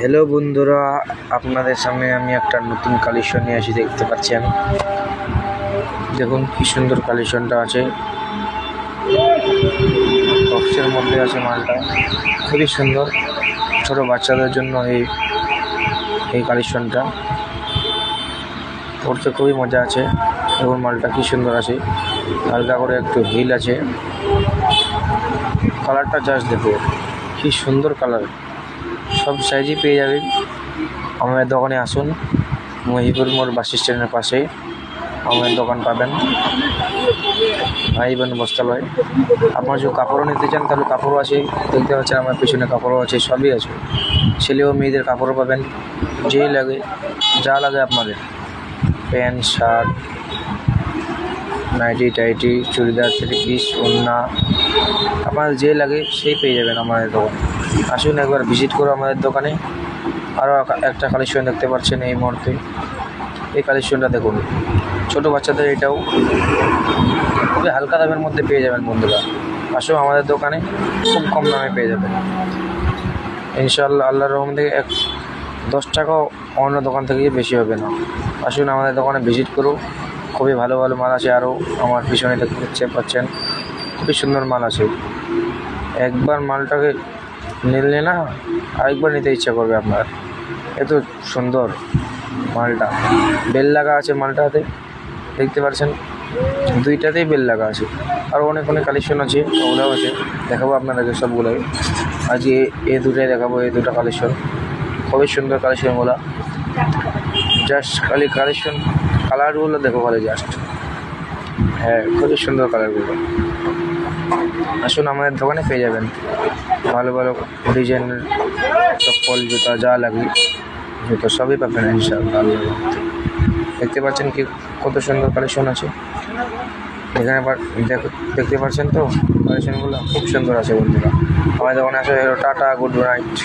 Hello বন্ধুরা। আপনাদের সামনে আমি একটা নতুন কালেকশন নিয়ে আসি দেখতে পাচ্ছেন দেখুন, কি সুন্দর কালেকশনটা আছে। বক্সের মধ্যে আছে মালটা। খুবই সুন্দর। ছোট বাচ্চাদের জন্য এই এই কালেকশনটা পড়তে খুবই মজা আছে। এবং মালটা কি সুন্দর আছে। হালকা করে একটু হিল আছে। কালারটা জাস্ট দেখো কি সুন্দর কালার সব সাইজই পেয়ে যাবেন। আমাদের দোকানে আসুন, মহিপুর মোড় বাস স্ট্যান্ডের পাশে। আমাদের দোকান পাবেন। ভাই বোন বস্ত্রালয়। আপনার যদি কাপড়ও নিতে চান, তাহলে কাপড়ও আছে। দেখতে পাচ্ছেন, আমার পিছনে কাপড়ও আছে, সবই আছে। ছেলে ও মেয়েদের কাপড়ও পাবেন। যেই লাগে, যা লাগে আপনাদের। প্যান্ট, শার্ট, নাইটি, টাইটি, চুড়িদার, থ্রি পিস, ওড়না। আপনার যে লাগে, সেই পেয়ে যাবেন আমাদের দোকানে। আসুন একবার ভিজিট করো আমাদের দোকানে। আরও একটা কালেকশন দেখতে পাচ্ছেন এই মুহূর্তে। এই কালেকশনটা দেখুন। ছোটো বাচ্চাদের এটাও খুবই হালকা দামের মধ্যে পেয়ে যাবেন বন্ধুরা। আসুন আমাদের দোকানে, খুব কম দামে পেয়ে যাবেন। ইনশাআল্লাহ, আল্লাহর রহম থেকে এক দশ টাকাও অন্য দোকান থেকে বেশি হবে না। আসুন আমাদের দোকানে ভিজিট করুন খুবই ভালো ভালো মাল আছে আরও আমার পিছনে দেখতে পাচ্ছে পাচ্ছেন। খুবই সুন্দর মাল আছে। একবার মালটাকে নিলে না আরেকবার নিতে ইচ্ছা করবে আপনার। এত সুন্দর মালটা। বেল লাগা আছে মালটাতে, দেখতে পাচ্ছেন? দুইটাতেই বেল লাগা আছে। আরও অনেক অনেক কালেকশন আছে, ওগুলোও আছে। দেখাবো আপনাদেরকে সবগুলোই। আজকে এ দুটাই দেখাবো এই দুটা কালেকশন খুবই সুন্দর কালেকশনগুলো জাস্ট খালি কালেকশন কালারগুলো দেখো ভালো জাস্ট হ্যাঁ খুবই সুন্দর কালারগুলো আসুন আমাদের দোকানে পেয়ে যাবেন। ভালো ভালো ডিজাইনের চপ্পল জুতা, যা লাগে, জুতো সবই পাবেন ইনশাআল্লাহ। দেখতে পাচ্ছেন কি, কত সুন্দর কালেকশন আছে। এখানে দেখতে পাচ্ছেন তো? কালেকশনগুলো খুব সুন্দর আছে বন্ধুরা। আমাদের দোকানে আসে টাটা, গুড নাইট।